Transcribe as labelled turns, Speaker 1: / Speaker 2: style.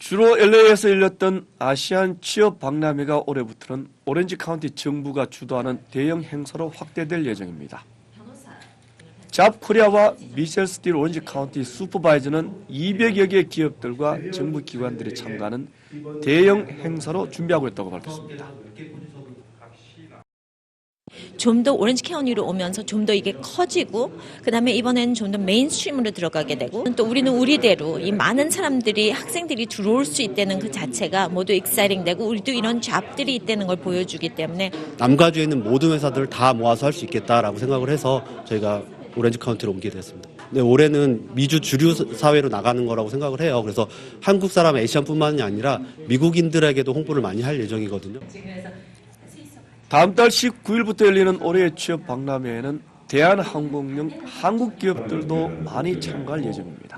Speaker 1: 주로 LA에서 열렸던 아시안 취업 박람회가 올해부터는 오렌지 카운티 정부가 주도하는 대형 행사로 확대될 예정입니다. 잡 코리아와 미셸 스틸 오렌지 카운티 슈퍼바이저는 200여 개 기업들과 정부 기관들이 참가하는 대형 행사로 준비하고 있다고 밝혔습니다.
Speaker 2: 좀 더 오렌지 카운티로 오면서 좀 더 이게 커지고 그다음에 이번에는 좀 더 메인스트림으로 들어가게 되고 또 우리는 우리대로 이 많은 사람들이 학생들이 들어올 수 있다는 그 자체가 모두 익사이링 되고 우리도 이런 잡들이 있다는 걸 보여주기 때문에
Speaker 3: 남가주에 있는 모든 회사들을 다 모아서 할 수 있겠다라고 생각을 해서 저희가 오렌지 카운티로 옮기게 됐습니다. 근데 올해는 미주 주류 사회로 나가는 거라고 생각을 해요. 그래서 한국 사람 아시안뿐만이 아니라 미국인들에게도 홍보를 많이 할 예정이거든요.
Speaker 1: 다음 달 19일부터 열리는 올해의 취업 박람회에는 대한항공용 한국 기업들도 많이 참가할 예정입니다.